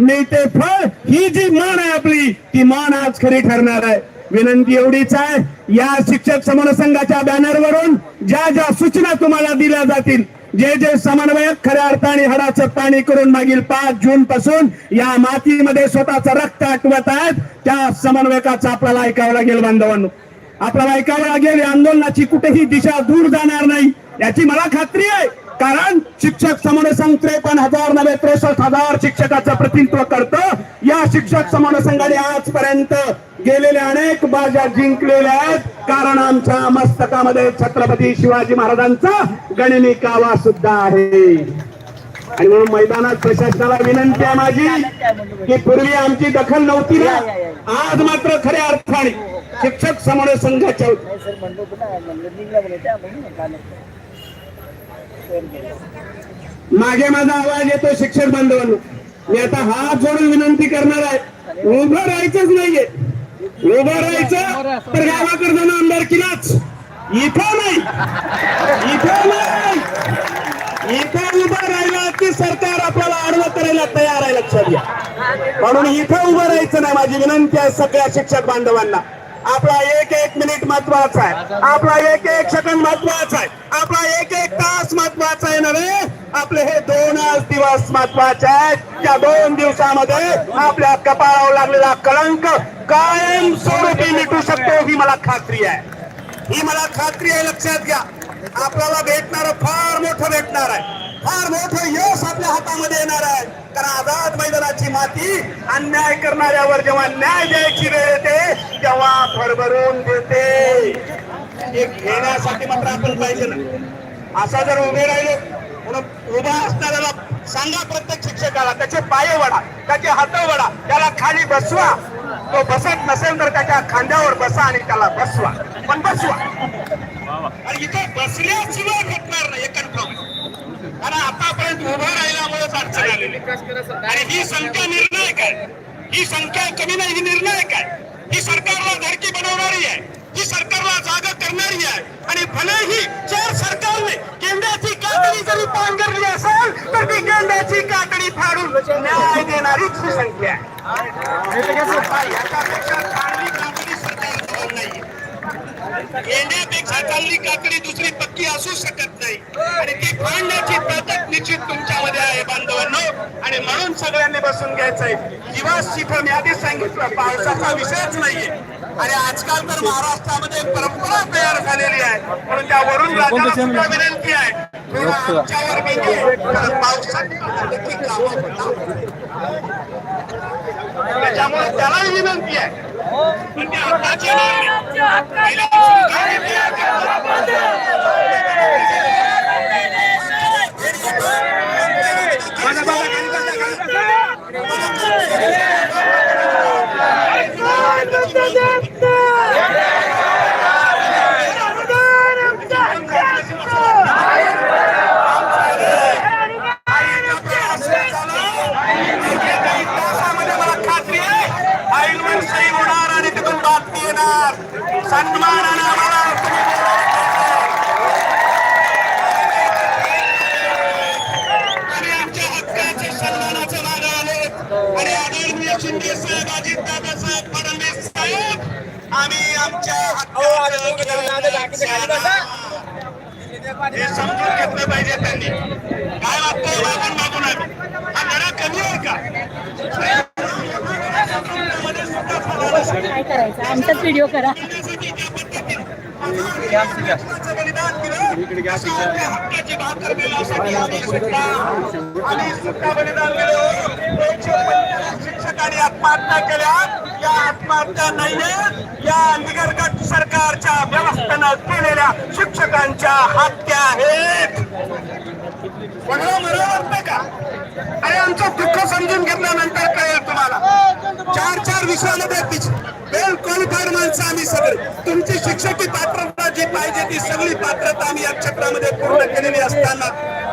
मिळते फळ. ही जी मान आहे आपली ती मान आज खरी ठरणार आहे. विनंती एवढीच आहे. या शिक्षक समन्वय संघाच्या बॅनरवरून ज्या ज्या सूचना तुम्हाला दिल्या जातील जे जे समन्वयक खऱ्या अर्थाने हडाचं पाणी करून मागील पाच जून पासून या मातीमध्ये स्वतःचं रक्त आटवत आहेत त्या समन्वयकाचं आपल्याला ऐकावं लागेल बांधवांनो. आपल्याला ऐकावं लागेल या आंदोलनाची कुठेही दिशा दूर जाणार नाही. याची मला खात्री आहे. कारण शिक्षक समन्वय संघ त्रेपन्न हजार नव्हे त्रेसष्ट हजार शिक्षकाचं प्रतिनिधित्व करतं. या शिक्षक समन्वय संघाने आजपर्यंत गेलेल्या अनेक बाजा जिंकलेल्या आहेत. कारण आमच्या मस्तकामध्ये छत्रपती शिवाजी महाराजांचा गणनी कावा सुद्धा आहे. आणि म्हणून मैदानात प्रशासनाला विनंती आहे माझी की पूर्वी आमची दखल नव्हती ना. आज मात्र खऱ्या अर्थाने शिक्षक समन्वय संघाच्या मागे माझा आवाज येतो शिक्षक बांधवांनो. मी आता हात जोडून विनंती करणार आहे. उभं राहायचंच नाहीये. उभं राहायचं तर गावाकडनं आमदारकीलाच इथं नाही. इथं नाही. इथं उभं राहिला की सरकार आपल्याला आडवं करायला तयार आहे लक्षात घ्या. म्हणून इथं उभं राहायचं नाही माझी विनंती आहे सगळ्या शिक्षक बांधवांना. आपला एक एक मिनिट महत्त्वाचा आहे. आपला एक एक सेकंद महत्त्वाचा आहे. आपला एक एक तास महत्त्वाचा आहे नव्हे आपले हे दोनच दिवस महत्त्वाचे आहेत. त्या दोन दिवसामध्ये आपल्या कपाळावर लागलेला कलंक कायम स्वरूपी मिटू शकतो ही मला खात्री आहे. ही मला खात्री आहे लक्षात घ्या. आपल्याला भेटणार फार मोठं भेटणार आहे. फार मोठं यश आपल्या हातामध्ये येणार आहे. कारण आझाद मैदानाची माती अन्याय करणाऱ्यावर जेव्हा न्याय द्यायची वेळ येते तेव्हा भरभरून देते. हे घेण्यासाठी मात्र आपण पाहिजे ना असा जर उभे राहिले म्हणून उभा असणाऱ्याला सांगा प्रत्येक शिक्षकाला त्याचे पाय वडा त्याचे हात वडा त्याला खाली बसवा. तो बसत नसेल तर त्याच्या खांद्यावर बसा आणि त्याला बसवा. पण बसवा. आणि इथे बसल्याशिवाय भेटणार नाही हे कन्फर्म कारण आतापर्यंत उभं राहिल्यामुळेच अडचण आलेली. आणि ही संख्या निर्णायक आहे. ही संख्या कमी नाही ही निर्णायक आहे. ही सरकारला धडकी बनवणारी आहे. ही सरकारला जागा करणारी आहे. आणि भलेही जर सरकारने केंद्राची कातडी जरी पांघरली असेल तर ती केंद्राची कातडी फाडून न्याय देणारीच ही संख्या आहे याच्यापेक्षा चांगली कातडी सरकारजवळ नाहीये येण्यापेक्षा चालली काकडी दुसरी पक्की असू शकत नाही. आणि ती फाडण्याची ताकद निश्चित तुमच्यामध्ये आहे बांधवांनो. आणि म्हणून सगळ्यांनी बसून घ्यायचंय. तिथं मी आधीच सांगितलं पावसाचा विषयच नाहीये. आणि आजकाल तर महाराष्ट्रामध्ये परंपरा तयार झालेली आहे. म्हणून त्या वरून राजाला विनंती आहे. आमच्यावर पावसाची. त्याच्यामुळे त्यालाही विनंती आहे पण ते आताच येणार नाही. तासामध्ये मला खात्री आहे फाईलवर सही होणार आणि तिथून बातमी येणार सन्मानाने आम्हाला तुम्ही आणि आमच्या हक्काचे सन्मानाचे मागे आले आणि आदरणीय शिंदे साहेब अजित दादा साहेब फडणवीस साहेब आम्ही आमच्या हक्काचे हे समजून घेतलं पाहिजे त्यांनी. काय वाटतं मागून मागून आम्ही हा लढा कमी आहे का? काय करायचं? आमचाच व्हिडिओ करा. शिक्षकांनी आत्महत्या केल्या. या आत्महत्या नाहीये. या निगरगट सरकारच्या व्यवस्थेनं केलेल्या शिक्षकांच्या हत्या आहेत. म्हणून का? अरे आमचं दुःख समजून घेतल्यानंतर कळेल तुम्हाला. चार चार विषयामध्ये वेल क्वालिफाईड माणसं आम्ही सगळे. तुमची शिक्षकी पात्रता जी पाहिजे ती सगळी पात्रता आम्ही या क्षेत्रामध्ये पूर्ण केलेली असताना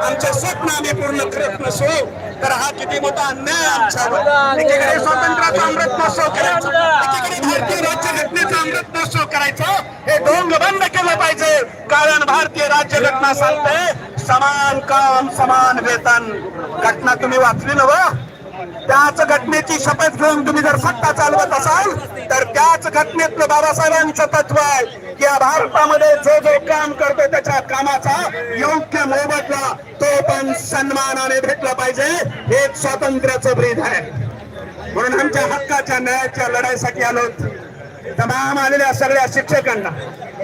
आमचे स्वप्न आम्ही पूर्ण करत नसो. तर हा किती मोठा अन्याय आमच्यावर एकीकडे स्वातंत्र्याचा अमृत महोत्सव करायचा. एकीकडे भारतीय राज्यघटनेचा अमृत महोत्सव करायचा. हे ढोंग बंद केलं पाहिजे. कारण भारतीय राज्यघटना सांगते समान काम समान वेतन. घटना तुम्ही वाचली ना त्याच घटनेची शपथ घेऊन तुम्ही जर सत्ता चालवत असाल तर त्याच घटनेतलं बाबासाहेबांचं तत्व आहे की या भारतामध्ये जो जो काम करतो त्याच्या कामाचा योग्य मोबदला तो पण सन्मानाने भेटला पाहिजे. हेच स्वातंत्र्याचं ब्रीद आहे. म्हणून आमच्या हक्काच्या न्यायाच्या लढाईसाठी आलो. तमाम आलेल्या सगळ्या शिक्षकांना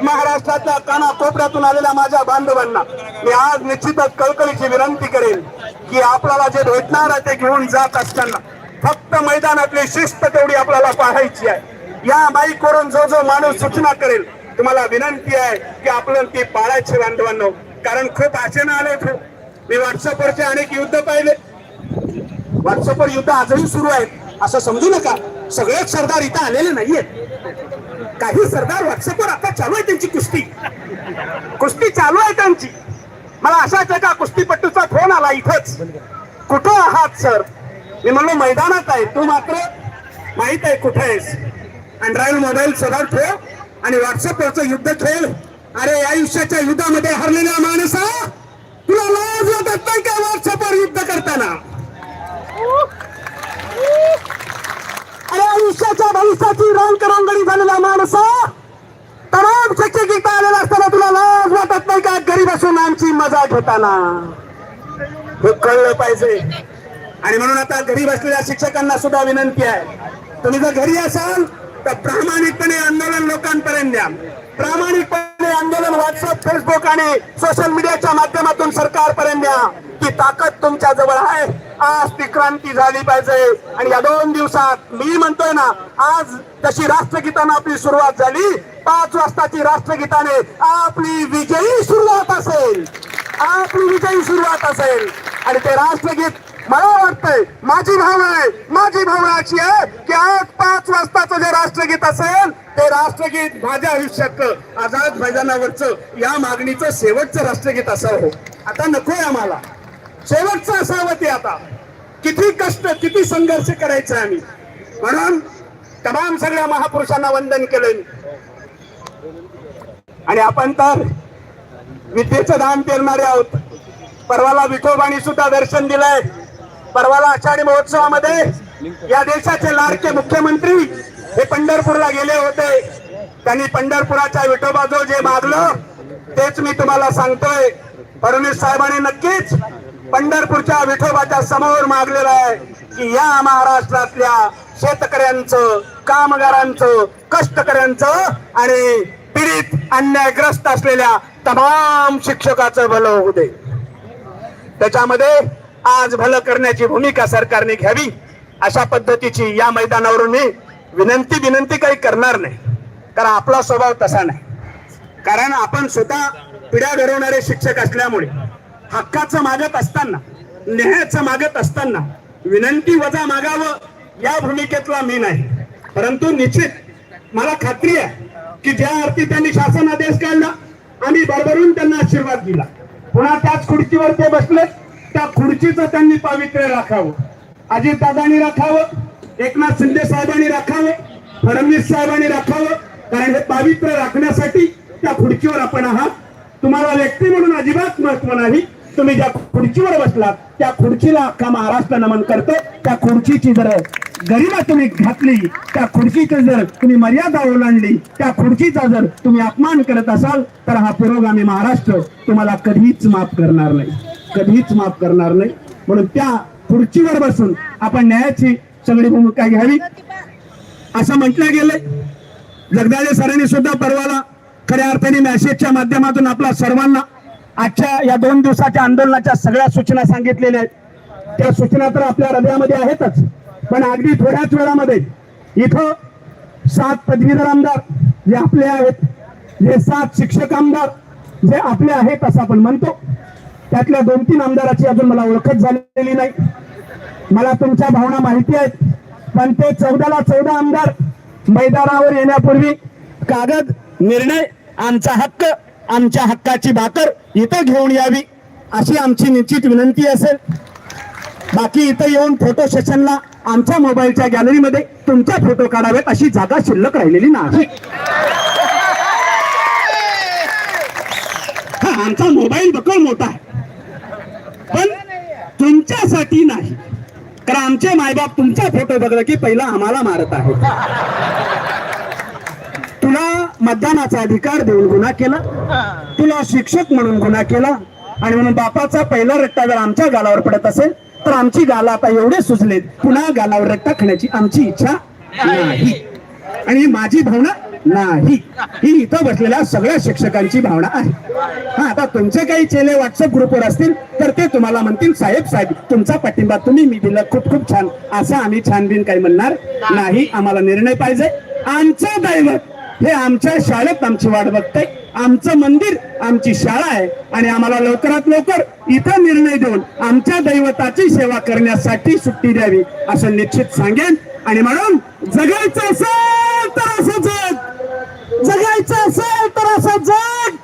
महाराष्ट्रातल्या कानाकोपऱ्यातून आलेल्या माझ्या बांधवांना मी आज निश्चितच कळकळीची विनंती करेन की आपल्याला जे भेटणार आहे ते घेऊन जात असताना फक्त मैदानातली शिस्त तेवढी आपल्याला पाहायची आहे. या माईकवरून जो जो माणूस सूचना करेल तुम्हाला विनंती आहे की आपल्याला ती पाळायची बांधवांनो. कारण खूप आशेनं आले मी व्हॉट्सअपवरचे अनेक युद्ध पाहिले. व्हॉट्सअपवर युद्ध आजही सुरू आहेत. असं समजू नका. सगळेच सरदार इथं आलेले नाहीयेत. काही सरदार व्हॉट्सअपवर आता चालू आहे त्यांची कुस्ती. कुस्ती चालू आहे त्यांची. मला अशाच एका कुस्तीपट्टूचा फोन आला इथंच? कुठं आहात सर मी म्हणलो मैदानात आहे. तू मात्र माहीत आहे कुठे आहेस. अँड्रॉइड मोबाईल सगळं ठेव आणि व्हॉट्सअपवरचं युद्ध खेळ. अरे आयुष्याच्या युद्धामध्ये हरलेल्या माणसा तुला लाज वाटत नाही का व्हॉट्सअपवर युद्ध करताना? अरे आयुष्याच्या भविष्याची रंगरंगणी झालेला माणसा तमाम शिक्षक इथं आलेला असताना तुला लाज वाटत नाही का? घरी बसून आमची मजा घेताना. हे कळलं पाहिजे. आणि म्हणून आता घरी बसलेल्या शिक्षकांना सुद्धा विनंती आहे. तुम्ही जर घरी असाल तर प्रामाणिकपणे आंदोलन लोकांपर्यंत द्या. प्रामाणिकपणे आंदोलन व्हॉट्सअप फेसबुक आणि सोशल मीडियाच्या माध्यमातून सरकारपर्यंत द्या. की ताकद तुमच्या जवळ आहे. आज ती क्रांती झाली पाहिजे. आणि या दोन दिवसात मी म्हणतोय ना आज जशी राष्ट्रगीतानं आपली सुरुवात झाली. पाच वाजताची राष्ट्रगीताने आपली विजयी सुरुवात असेल. आपली विजयी सुरुवात असेल. आणि ते राष्ट्रगीत मला वाटतंय माझी भावना आहे माझी भावना अशी आहे की आज पाच वाजताचं जे राष्ट्रगीत असेल ते राष्ट्रगीत माझ्या आयुष्यातलं आझाद मैदानावरचं या मागणीचं शेवटचं राष्ट्रगीत असावं. आता नको आम्हाला. शेवटचं असावं ते आता. किती कष्ट किती संघर्ष करायचा आम्ही. म्हणून तमाम सगळ्या महापुरुषांना वंदन केलं. आणि आपण तर विद्येचं दान पेरणारे आहोत. परवाला विठोबाणी सुद्धा दर्शन दिलंय. परवाला आषाढी महोत्सवामध्ये या देशाचे लाडके मुख्यमंत्री हे पंढरपूरला गेले होते. त्यांनी पंढरपुराच्या विठोबा जो जे मागलं तेच मी तुम्हाला सांगतोय. फडणवीस साहेबांनी नक्कीच पंढरपूरच्या विठोबाच्या समोर मागलेलं आहे की या महाराष्ट्रातल्या शेतकऱ्यांचं कामगारांचं कष्टकऱ्यांचं आणि पीडित अन्यायग्रस्त असलेल्या तमाम शिक्षकाचं भलं होऊ दे. त्याच्यामध्ये आज भलं करण्याची भूमिका सरकारने घ्यावी अशा पद्धतीची या मैदानावरून मी विनंती विनंती काही करणार नाही. कारण आपला स्वभाव तसा नाही. कारण आपण स्वतः पिढ्या घडवणारे शिक्षक असल्यामुळे हक्काचं मागत असताना न्यायाचं मागत असताना विनंती वजा मागावं या भूमिकेतला मी नाही. परंतु निश्चित मला खात्री आहे की ज्या अर्थी त्यांनी शासन आदेश काढला आम्ही बरोबरून त्यांना आशीर्वाद दिला. पुन्हा त्याच खुर्चीवर ते बसले त्या खुर्चीचं त्यांनी पावित्र्य राखावं. अजितदादांनी राखावं एकनाथ शिंदे साहेबांनी राखावं फडणवीस साहेबांनी राखावं कारण हे पावित्र्य राखण्यासाठी त्या खुर्चीवर आपण आहात. तुम्हाला व्यक्ती म्हणून अजिबात महत्त्व नाही. तुम्ही ज्या खुर्चीवर बसलात त्या खुर्चीला अख्खा महाराष्ट्र नमन करतो. त्या खुर्चीची जर गरिमा तुम्ही घातली त्या खुर्चीची जर तुम्ही मर्यादा ओलांडली त्या खुर्चीचा जर तुम्ही अपमान करत असाल तर हा पुरोगामी महाराष्ट्र तुम्हाला कधीच माफ करणार नाही. कधीच माफ करणार नाही. म्हणून त्या खुर्चीवर बसून आपण न्यायाची सगळी भूमिका घ्यावी. असं म्हटलं गेलंय. जगदाळे सरांनी सुद्धा परवाला खऱ्या अर्थाने मॅसेजच्या माध्यमातून आपल्या सर्वांना आजच्या या दोन दिवसाच्या आंदोलनाच्या सगळ्या सूचना सांगितलेल्या आहेत. त्या सूचना तर आपल्या हृदयामध्ये आहेतच पण अगदी थोड्याच वेळामध्ये इथं सात पदवीधर आमदार जे आपले आहेत जे सात शिक्षक आमदार जे आपले आहेत असं आपण म्हणतो त्यातल्या दोन तीन आमदाराची अजून मला ओळखच झालेली नाही. मला तुमच्या भावना माहिती आहेत पण ते चौदाला चौदा आमदार मैदानावर येण्यापूर्वी कागद निर्णय आमचा हक्क आमच्या हक्काची भाकर इथं घेऊन यावी अशी आमची निश्चित विनंती असेल. बाकी इथं येऊन फोटो सेशनला आमच्या मोबाईलच्या गॅलरीमध्ये तुमच्या फोटो काढावेत अशी जागा शिल्लक राहिलेली नाही. हा आमचा मोबाईल बकळ मोठा आहे. पण तुमच्यासाठी नाही. कारण आमचे मायबाप तुमचा फोटो बघलं की पहिला आम्हाला मारत आहे मतदानाचा अधिकार देऊन गुन्हा केला. तुला शिक्षक म्हणून गुन्हा केला. आणि म्हणून बापाचा पहिला रट्टा जर आमच्या गालावर पडत असेल तर आमची गाला आता एवढे सुचलेत पुन्हा गालावर रट्टा खाण्याची आमची इच्छा नाही. आणि माझी भावना नाही. ही इथं बसलेल्या सगळ्या शिक्षकांची भावना आहे. हा आता तुमचे काही चेले व्हॉट्सअप ग्रुपवर असतील तर ते तुम्हाला म्हणतील साहेब साहेब तुमचा पाठिंबा तुम्ही मी दिला. खूप खूप छान. असं आम्ही छान बिन काही म्हणणार नाही. आम्हाला निर्णय पाहिजे. आमचं दैवत हे आमच्या शाळेत आमची वाट बघतंय. आमचं मंदिर आमची शाळा आहे आणि आम्हाला लवकरात लवकर इथं निर्णय देऊन आमच्या दैवताची सेवा करण्यासाठी सुट्टी द्यावी असं निश्चित सांगेन. आणि म्हणून जगायचं असेल तर असं जग. जगायचं असेल तर असं जग.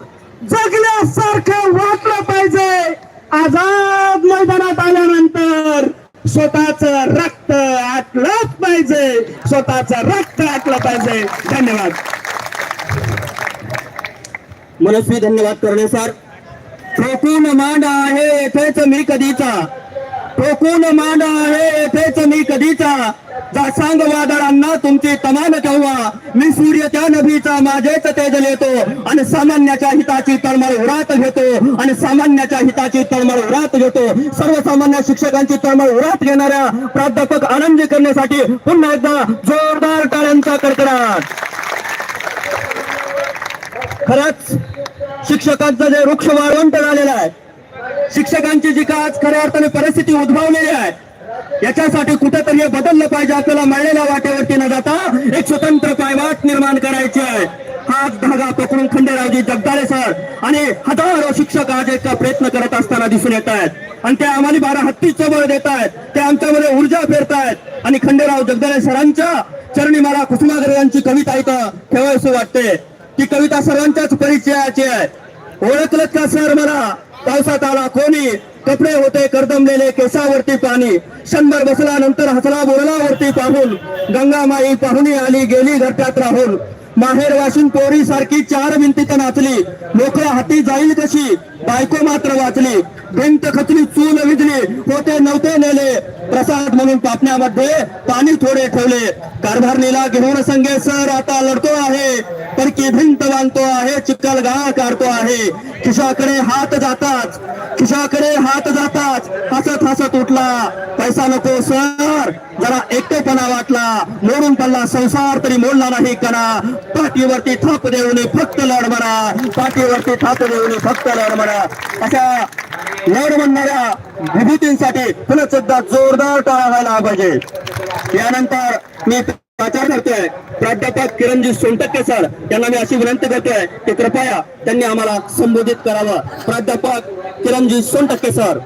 जगण्यासारखं वाटलं पाहिजे. आझाद मैदानात आल्यानंतर स्वतःच रक्त आटलंच पाहिजे. स्वतःच रक्त आटलं पाहिजे. धन्यवाद. मनस्वी धन्यवाद करणे सर. ठोकून मांड आहे येथेच मी कधीचा. ठोकून मांड आहे येथेच मी कधीचा. जा सांग वादळांना तुमची तमान तेव्हा मी सूर्य त्या नभीचा माझेच तेज लेतो आणि सामान्याच्या हिताची तळमळ उरात घेतो आणि सामान्याच्या हिताची तळमळ उरात घेतो. सर्वसामान्य शिक्षकांची तळमळ उरात घेणाऱ्या प्राध्यापक आनंदी करण्यासाठी पुन्हा एकदा जोरदार टाळ्यांचा कडकडाट. खरंच शिक्षकांचं जे वृक्ष वाळवंट झालेलं आहे शिक्षकांची जी का आज खऱ्या अर्थाने परिस्थिती उद्भवलेली आहे याच्यासाठी कुठेतरी हे बदललं पाहिजे आपल्याला मळलेल्या वाटेवरती न जाता एक स्वतंत्र पायवाट निर्माण करायची आहे. हा धागा पकडून खंडेरावजी जगदाळे सर आणि हजारो शिक्षक आज एक प्रयत्न करत असताना दिसून येत आहेत. आणि ते आम्हाला बारा हत्तीचं बळ देत आहेत. ते आमच्यामध्ये ऊर्जा फेरतायत आणि खंडेराव जगदाळे सरांच्या चरणी मला कुसुमाग्रजांची कविता इथं ठेवायची वाटते. ती कविता सर्वांच्याच परिचयाची आहे. ओळखलं का सर मला? पावसात आला कोणी? कपडे होते करदमलेले केसावरती पाणी. शंभर बसल्यानंतर हसला बोललावरती पाहून. गंगामाई पाहुणी आली गेली घरट्यात राहून. माहेर वाशिन पोरी सारखी चार भिंतीत नाचली. लोक हाती जाईल कशी? बायको मात्र वाचली. भिंत खचली चूल विजली. होते नव्हते नेले. प्रसाद म्हणून पापण्यामध्ये पाणी थोडे ठेवले. कारभारणीला घेऊन संगे सर आता लढतो आहे. पण की भिंत बांधतो आहे चिक्कल गाळ काढतो आहे. खिशाकडे हात जाताच खिशाकडे हात जाताच हसत हसत उठला. पैसा नको सर. जरा एकटेपणा वाटला. मोडून पडला संसार तरी मोडला नाही कणा. पाठीवरती थाप देऊन फक्त लढ म्हणा. पाठीवरती थाप देऊन फक्त लढ म्हणा. अशा लढ म्हणणाऱ्या विभूतींसाठी पुन्हा सुद्धा जोरदार टाळा व्हायला पाहिजे. यानंतर मी प्रचार करतोय. प्राध्यापक किरणजी सोनटक्के सर यांना मी अशी विनंती करतोय की कृपया त्यांनी आम्हाला संबोधित करावं. प्राध्यापक किरणजी सोनटक्के सर.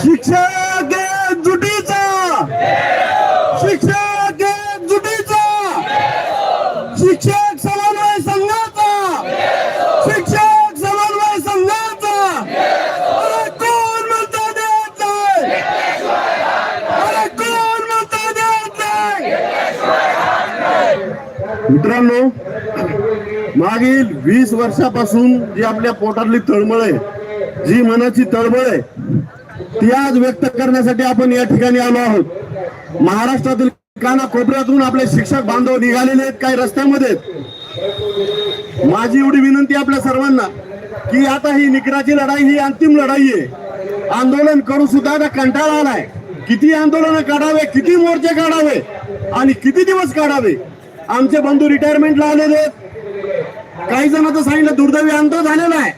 शिक्षक जुटीचा. शिक्षक जुटीचा. शिक्षक समन्वय संघाचा. शिक्षक समन्वय संघाचा. अरे कोण म्हणता देत नाही अरे कोण म्हणता देत नाही मित्रांनो मागील वीस वर्षापासून जी आपल्या पोटातली तळमळ आहे जी मनाची तळमळ आहे ती आज व्यक्त करण्यासाठी आपण या ठिकाणी आलो आहोत. महाराष्ट्रातील काना कोपऱ्यातून आपले शिक्षक बांधव निघालेले आहेत काही रस्त्यामध्ये आहेत. माझी एवढी विनंती आपल्या सर्वांना की आता ही निकराची लढाई ही अंतिम लढाई आहे. आंदोलन करू सुद्धा आता कंटाळा आलाय. किती आंदोलन काढावे किती मोर्चे काढावे आणि किती दिवस काढावे? आमचे बंधू रिटायरमेंटला आलेले आहेत. काही जणांचं सांगितलं दुर्दैवी अंत झालेला आहे.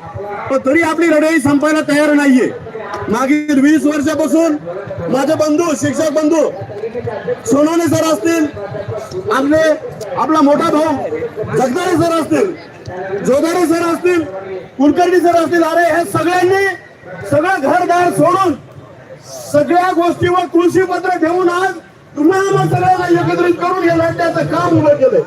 पण तरी आपली लढाई संपायला तयार नाहीये. मागील वीस वर्षापासून माझे बंधू शिक्षक बंधू सोनवणे सर असतील आपले आपला मोठा भाऊ जगदारे सर असतील जोदारे सर असतील कुलकर्णी सर असतील अरे हे सगळ्यांनी सगळं घरदार सोडून सगळ्या गोष्टीवर तुळशी पत्र ठेवून आज तुम्हाला सगळ्यांना एकत्रित करून हे लढण्याचं काम उभं केलंय.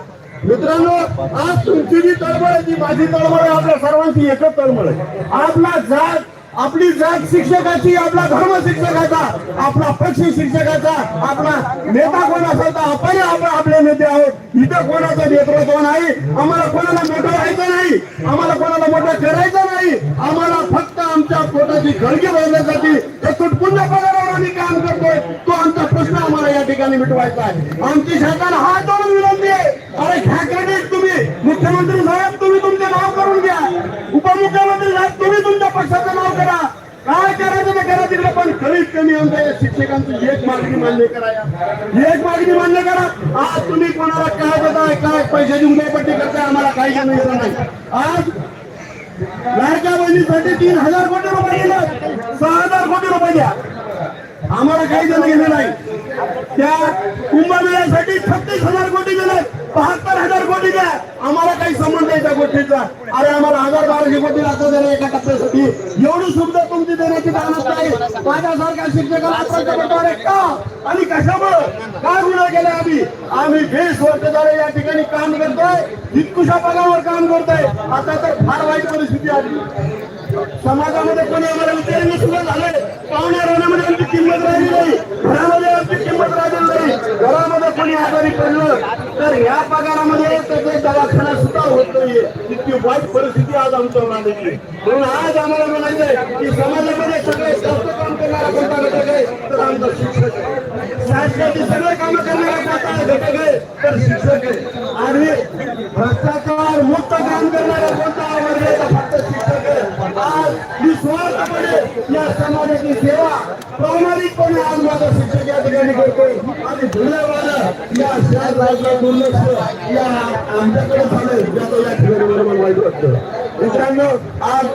मित्रांनो आज तुमची जी तळमळ आहे ती माझी तळमळ आहे आपल्या सर्वांची एकच तळमळ आहे. आपला जात आपली जात शिक्षकाची आपला धर्म शिक्षकाचा आपला पक्ष शिक्षकाचा आपला नेता कोण असेल तर आपण आपण आपले नेते आहोत. इथं कोणाचं नेतृत्व नाही आम्हाला कोणाला मोठं व्हायचं नाही आम्हाला कोणाला मोठं करायचं नाही. आम्हाला फक्त आमच्या पोटाची गळगी भरण्यासाठी ते तुटपुंज पगारावर आम्ही काम करतोय. तो आमचा प्रश्न आम्हाला या ठिकाणी मिटवायचा आहे. आमची शासनाला हात जोडून विनंती आहे. अरे घ्या क्रेडिट तुम्ही मुख्यमंत्री साहेब तुम्ही तुमचे नाव करून घ्या. उपमुख्यमंत्री साहेब तुम्ही तुमच्या पक्षाचं नाव काय करायचं ते करा तिकडे पण कमीत कमी आमच्या या शिक्षकांची एक मागणी मान्य करा या. एक मागणी मान्य करा. आज तुम्ही कोणाला काय देताय काय पैसे पैशाची पट्टी करताय आम्हाला काही घेणं येणार नाही. आज लाडक्या बहिणीसाठी तीन हजार कोटी रुपये दिले सहा हजार कोटी रुपये द्या. आम्हाला काही जण घेणं नाही. त्या कुंभमेळ्यासाठी छत्तीस हजार कोटी दिले बहात्तर हजार कोटी द्या. आम्हाला काही संबंध आहे त्या गोष्टीचा. अरे आम्हाला हजार बाराशे कोटी लागतो देणं एका टप्प्यासाठी. एवढी सुविधा तुमची देण्याची कामच नाही. माझ्यासारख्या शिक्षकाला का? आणि कशामुळं? काय गुन्हा केला आम्ही? आम्ही वीस वर्ष झाले या ठिकाणी काम करतोय. इतकुशा पगावर काम करतोय. आता तर फार वाईट परिस्थिती आली. समाजामध्ये कोणी आम्हाला विचारणं सुद्धा झालंय पाहुण्या राहण्यामध्ये आमची किंमत राहिली नाही. घरामध्ये आमची किंमत राहिली नाही. घरामध्ये कोणी आजारी पडलं तर या पगारामध्ये त्याचे दवाखाना सुद्धा होत नाहीये. इतकी वाईट परिस्थिती आज आमच्या आलेली म्हणून आज आम्हाला म्हणायचंय की समाजामध्ये सगळे जास्त काम करणारा कोणता घटक आहे? तर आमचा शिक्षक आहे. शासनाची सगळे कामं करणारा कोणता घटक आहे? तर शिक्षक आहे. आणि भ्रष्टाचार मुक्त काम करणारा कोणता वर्ग आहे? तर फक्त शिक्षक आहे. आज निस्वार्थपणे या समाजाची सेवा प्रामाणिकपणे आज माझा शिक्षक या ठिकाणी करतोय. आणि धन्यवाद. या शहरातला दुर्लक्ष या आमच्याकडे झालंय. ज्याचं या ठिकाणी मला वाईट वाटतं. मित्रांनो आज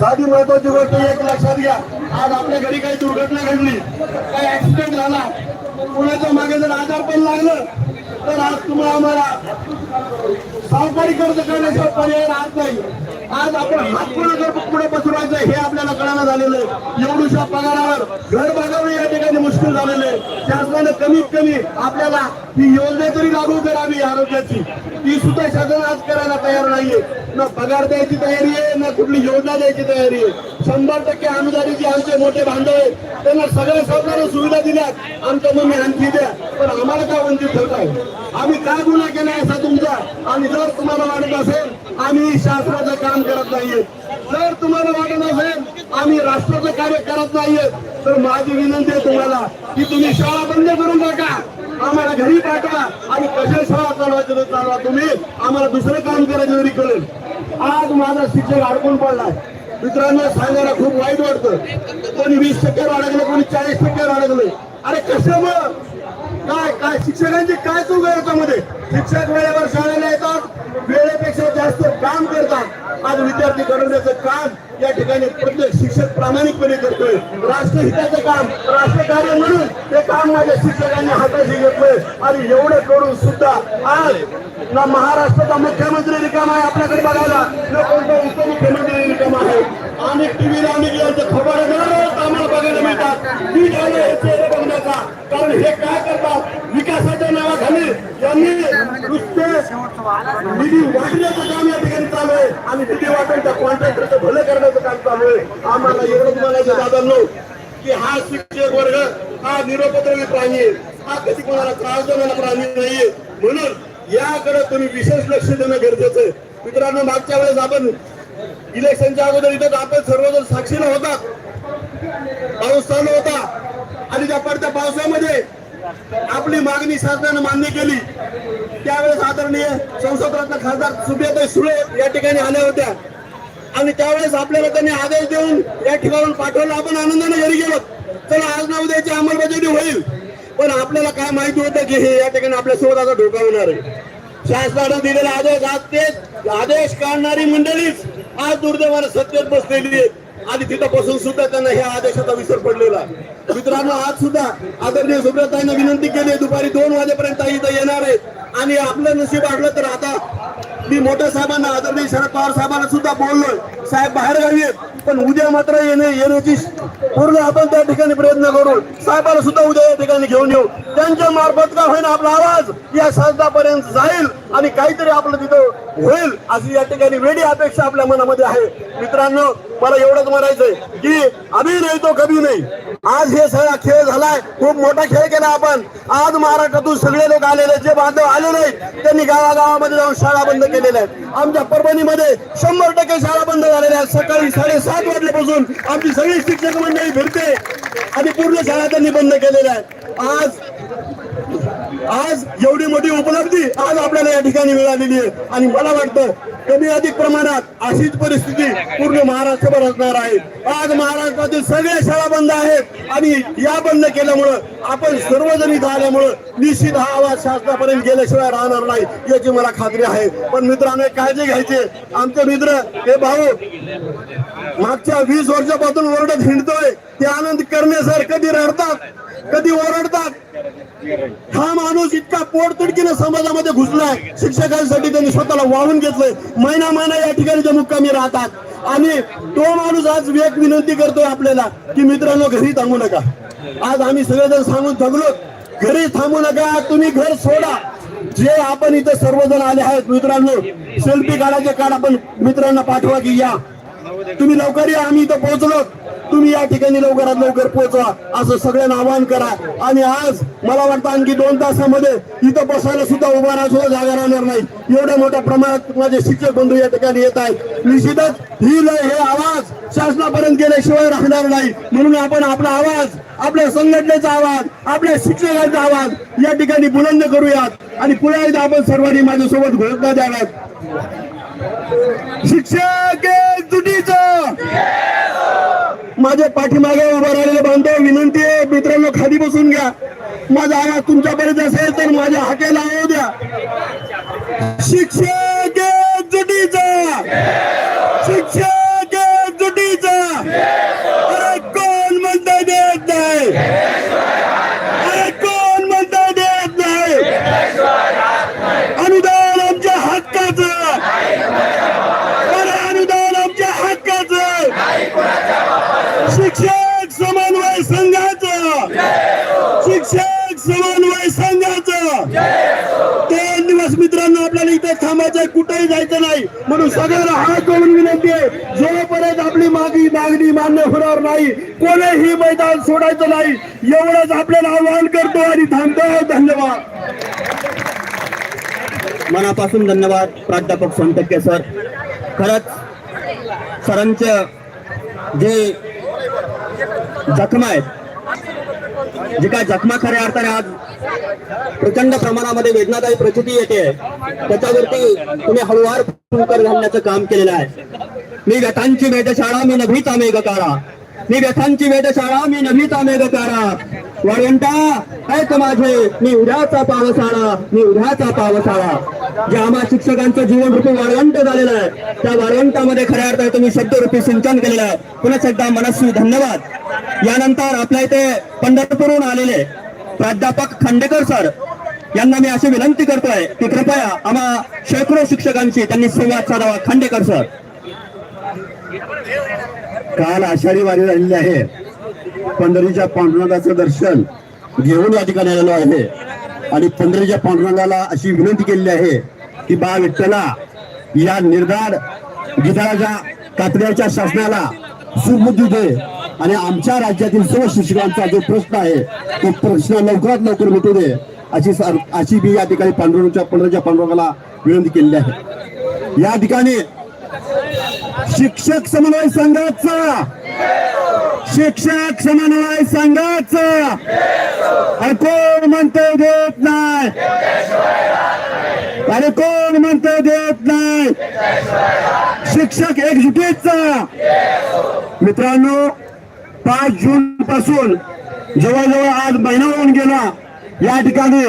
साधी महत्वाची गोष्ट एक लक्षात घ्या. आज आपल्या घरी काही दुर्घटना घडली. काही ऍक्सिडेंट झाला. कोणाच्या मागे जर आजार पण लागलं तर आज तुम्हाला आम्हाला सावकारी कर्ज करण्याचा पर्याय राहत नाही. आज आपण हात पुढे जर पुढे पसरवायचं हे आपल्याला कळायला झालेलं आहे. एवढ्याशा पगारावर घर भागवणे या ठिकाणी मुश्किल झालेलं आहे. शासनाने कमीत कमी आपल्याला ही योजना तरी लागू करावी आरोग्याची. ती सुद्धा शासन आज करायला तयार नाहीये. ना पगार द्यायची तयारी आहे ना कुठली योजना द्यायची तयारी आहे. शंभर टक्के अनुदानीचे आमचे मोठे बांधव आहेत त्यांना सगळ्या सरकारने सुविधा दिल्यात. आमच्या मम्मी आणखी द्या. पण आम्हाला का वंचित ठेवताय? आम्ही काय गुन्हा केला असा तुमचा? आणि जर तुम्हाला वाटत असेल आम्ही शासनाचं काम करत नाहीये. जर तुम्हाला वाटत असेल आम्ही राष्ट्राचं कार्य करत नाहीये तर माझी विनंती आहे तुम्हाला की तुम्ही शाळा बंद करून टाका. आम्हाला घरी पाठवा. आणि कशा शाळा चालवायचं तर चालवा तुम्ही. आम्हाला दुसरं काम करायचं तरी कळेल. आज माझा शिक्षक अडकून पडलाय. मित्रांनो सांगायला खूप वाईट वाटतं. कोणी वीस टक्के अडकलं कोणी चाळीस टक्के अडकलं. अरे कशामुळं? काय काय? शिक्षकांची काय चूक आहे याच्यामध्ये? शिक्षक वेळेवर शाळेला येतात वेळेपेक्षा जास्त काम करतात. आज विद्यार्थी घडवण्याचं काम या ठिकाणी प्रत्येक शिक्षक प्रामाणिकपणे करतोय. राष्ट्रहिताचं काम राष्ट्रकार्य म्हणून ते काम माझ्या शिक्षकांनी हाताशी घेतलंय. आणि एवढं करून सुद्धा आज ना महाराष्ट्राचा मुख्यमंत्री रिकामा आहे आपल्याकडे बघायला ना कोणता उपमुख्यमंत्री रिकामा आहे. अनेक टीव्हीला अनेक यांचं खबर आम्हाला बघायला मिळतात. करायचा कारण हे काय करतात? विकासाच्या नावाखाली यांनी नुसते निधी वाटण्याचं काम या ठिकाणी चालू आहे. आणि निधी वाटण्याच्या कॉन्ट्रॅक्टरचं भलं करण्याचं काम चालू आहे. आम्हाला एवढंच म्हणायचं दादा की हा शिक्षक वर्ग हा निरोपद्रवी प्राणी आहे. हा कधी कोणाला त्रास देणारा प्राणी नाहीये. म्हणून याकडे तुम्ही विशेष लक्ष देणं गरजेचं आहे. मित्रांनो मागच्या वेळेस आपण इलेक्शनच्या अगोदर इथं आपण सर्वजण साक्षीला होता. पाऊस चालू होता. आणि त्या पडत्या पावसामध्ये आपली मागणी शासनानं मान्य केली त्यावेळेस आदरणीय संसद रत्न खासदार सुप्रियाताई सुळे या ठिकाणी आल्या होत्या. आणि त्यावेळेस आपल्याला त्यांनी आदेश देऊन या ठिकाणून पाठवलं. आपण आनंदाने घरी गेलो. चला आज ना उद्याची अंमलबजावणी होईल. पण आपल्याला काय माहिती होतं की हे या ठिकाणी आपल्यासोबत धोका होणार आहे. शासनानं दिलेला आदेश आज तेच. आदेश काढणारी मंडळीच आज दुर्दैवाने सत्तेत बसलेली आहे आणि तिथं बसून सुद्धा त्यांना ह्या आदेशाचा विसर पडलेला आहे. मित्रांनो आज सुद्धा आदरणीय सुब्रताईंना विनंती केली दुपारी दोन वाजेपर्यंत इथं येणार आहेत. आणि आपलं नशीब आडलं तर आता मी मोठ्या साहेबांना आदरणीय शरद पवार साहेबांना सुद्धा बोललोय. साहेब बाहेर गावी आहेत. पण उद्या मात्र येणे येण्याची पूर्ण आपण त्या ठिकाणी प्रयत्न करू. साहेबाला सुद्धा उद्या या ठिकाणी घेऊन येऊ. त्यांच्या मार्फत का होईना आपला आवाज या शासनापर्यंत जाईल आणि काहीतरी आपलं तिथं होईल अशी या ठिकाणी वेडी अपेक्षा आपल्या मनामध्ये आहे. मित्रांनो मला एवढंच म्हणायचंय की अभि नाही तो कधी नाही. आज हे सगळा खेळ झालाय. खूप मोठा खेळ केला आपण. आज महाराष्ट्रातून सगळे लोक आलेले जे बांधव आले नाहीत त्यांनी गावागावामध्ये जाऊन शाळा बंद केलेल्या आहेत. आमच्या परभणीमध्ये शंभर टक्के शाळा बंद झालेल्या आहेत. सकाळी साडेसात वाजल्यापासून आमची सगळी शिक्षक मंडळी फिरते. आणि पूर्ण शाळा त्यांनी बंद केलेल्या आहेत. आज आज एवढी मोठी उपलब्धी आज आपल्याला या ठिकाणी मिळालेली आहे. आणि मला वाटतं कमी अधिक प्रमाणात अशीच परिस्थिती पूर्ण महाराष्ट्रभर असणार आहे. आज महाराष्ट्रातील सगळ्या शाळा बंद आहेत. आणि या बंद केल्यामुळं आपण सर्वजणी इथं आल्यामुळं निश्चित हा आवाज शासनापर्यंत गेल्याशिवाय राहणार नाही याची मला खात्री आहे. पण मित्रांनो काळजी घ्यायची. आमचे मित्र हे भाऊ मागच्या वीस वर्षापासून ओरडत हिंडतोय. ते आनंद करण्यासारखं सर कधी रडतात. कधी ओरडतात? हा माणूस इतका पोटतिडकीनं समाजामध्ये घुसलाय. शिक्षकांसाठी त्यांनी स्वतःला वाहून घेतलंय. महिना महिना या ठिकाणी ते मुक्कामी राहतात. आणि तो माणूस आज एक विनंती करतोय आपल्याला की मित्रांनो घरी थांबू नका. आज आम्ही सगळेजण सांगून थकलो. घरी थांबू नका तुम्ही घर सोडा. जे आपण इथे सर्वजण आले आहेत मित्रांनो सेल्फी काढायचे काढ आपण मित्रांना पाठवा की या. तुम्ही लवकर या आम्ही इथं पोहोचलो. तुम्ही या ठिकाणी लवकरात लवकर पोहोचवा असं सगळ्यांना आवाहन करा. आणि आज मला वाटतं आणखी दोन तासामध्ये इथं बसायला सुद्धा उभा राहा जागा राहणार नाही. एवढ्या मोठ्या प्रमाणात माझे शिक्षक बंधू या ठिकाणी येत आहेत. निश्चितच ही लय हे आवाज शासनापर्यंत गेल्याशिवाय राहणार नाही. म्हणून आपण आपला आवाज आपल्या संघटनेचा आवाज आपल्या शिक्षकांचा आवाज या ठिकाणी बुलंद करूयात. आणि पुन्हा एकदा आपण सर्वांनी माझ्यासोबत घोषणा द्याव्यात. शिक्षक माझ्या पाठीमागे उभं राहिलेले बांधव विनंती आहे मित्रांनो खाली बसून घ्या. माझा आवाज तुमच्यापर्यंत असेल तर माझ्या हाकेला येऊ द्या. शिक्षक एकजुटीचा शिक्षक एकजुटीचा अरे कोण म्हणता देत नाही अरे कोण म्हणता देत नाही अनुदान आमच्या हक्काचं अरे अनुदान आमच्या हक्काचं शिक्षक समन्वय संघाचं शिक्षक समन्वय संघाचं दोन दिवस मित्रांनो आपल्याला इथे थांबायचं कुठेही जायचं नाही. म्हणून सगळ्यांना हात जोडून विनंती आहे. जोपर्यंत आपली मागणी मागणी मान्य होणार नाही कोणीही मैदान सोडायचं नाही एवढंच आपल्याला आवाहन करतो आणि थांबतो. धन्यवाद. मनापासून धन्यवाद प्राध्यापक सोनटक्के सर. खरंच सरांचं जे जखमा आहेत जी काय जखमा खऱ्या अर्थाने आज प्रचंड प्रमाणामध्ये वेदनादायी प्रचिती येते. त्याच्यावरती तुम्ही हळूवार घालण्याचं काम केलेलं आहे. मी गटांची वेधशाळा मी नभीचा मेघकाळा. मी व्यथांची वेधशाळा मी नभीचा मेघतारा. वाळवंटा ऐक माझे. मी उद्याचा पावसाळा मी उद्याचा पावसाळा. जे आम्हा शिक्षकांचं जीवन रूपी वाळवंट झालेलं आहे त्या वाळवंटामध्ये खऱ्या अर्थाने तुम्ही शब्दरूपी सिंचन केलेलं आहे. पुन्हा एकदा मनस्वी धन्यवाद. यानंतर आपल्या इथे पंढरपूरहून आलेले प्राध्यापक खांडेकर सर यांना मी अशी विनंती करतोय की कृपया आम्हा शेकडो शिक्षकांशी त्यांनी संवाद साधावा. खांडेकर सर. काल आषाढी वारी राहिलेली आहे. पंढरीच्या पांडुरंगाचं दर्शन घेऊन या ठिकाणी आलेलो आहे. आणि पंढरीच्या पांडुरंगाला अशी विनंती केलेली आहे की बा विठ्ठला या निर्धार गिधाळाच्या कातड्याच्या शासनाला सुबुद्धी दे. आणि आमच्या राज्यातील सर्व शिक्षकांचा जो प्रश्न आहे तो प्रश्न लवकरात लवकर मिटू दे अशी अशी मी या ठिकाणी पांडुरंगच्या पंढरीच्या पांडुरंगाला विनंती केलेली आहे. या ठिकाणी शिक्षक समन्वय संघाचा. शिक्षक समन्वय संघाचा. अरे कोण म्हणतो देत नाही? अरे कोण म्हणतो देत नाही? शिक्षक एकजुटीचा. मित्रांनो पाच जून पासून जवळजवळ आज महिना होऊन गेला. या ठिकाणी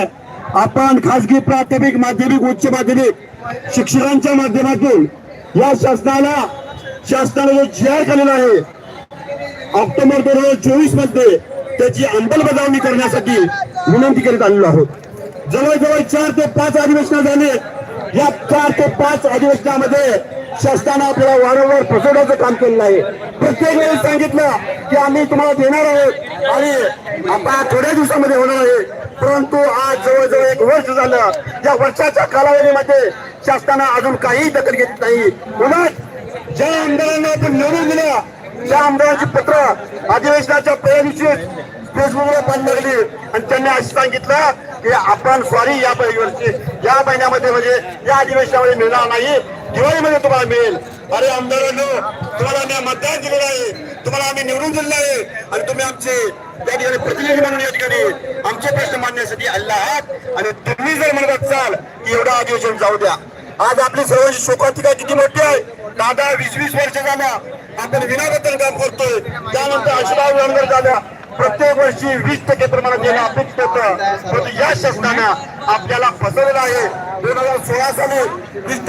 आपण खासगी प्राथमिक माध्यमिक उच्च माध्यमिक शिक्षकांच्या माध्यमातून या शासनाला शासनाने जो जी आर केलेला आहे ऑक्टोबर दोन हजार चोवीसमध्ये त्याची अंमलबजावणी करण्यासाठी विनंती करीत आलेलो आहोत. जवळजवळ चार ते पाच अधिवेशन झाले. या चार ते पाच अधिवेशनामध्ये शासनानं आपल्याला वारंवार फसवण्याचं काम केलेलं आहे. प्रत्येक वेळी सांगितलं की आम्ही तुम्हाला देणार आहोत आणि आता थोड्या दिवसामध्ये होणार आहे. परंतु आज जवळजवळ एक वर्ष झालं या वर्षाच्या कालावधीमध्ये शासनानं अजून काही दखल घेतली नाही. म्हणून ज्या आमदारांना आपण निवडून दिल्या त्या आमदारांची पत्र अधिवेशनाच्या पहिल्या दिवशी फेसबुकवर बंद लागली. आणि त्यांनी असं सांगितलं की आपण सॉरी या वर्षी या महिन्यामध्ये म्हणजे या अधिवेशनामध्ये मिळणार नाही. दिवाळीमध्ये तुम्हाला मिळेल. अरे आमदारांनो तुम्हाला आम्ही मतदान दिलेलं आहे. तुम्हाला आम्ही निवडून दिलेलं आहे. आणि तुम्ही आमचे त्या ठिकाणी प्रतिनिधी म्हणून या ठिकाणी आमचे प्रश्न मांडण्यासाठी आलेला आहात. आणि तुम्ही जर म्हणत असाल की एवढं अधिवेशन जाऊ द्या. आज आपली सर्वांची शोकांतिका किती मोठी आहे. दादा वीस वीस वर्ष झाल्या आपण विनाबद्दल काम करतोय. त्यानंतर आशीर्वाद विरांगर झाल्या. प्रत्येक वर्षी वीस टक्के प्रमाणात देणं अपेक्षित होतं परंतु या शासनानं आपल्याला फसवलेलं आहे. दोन हजार सोळा साली वीस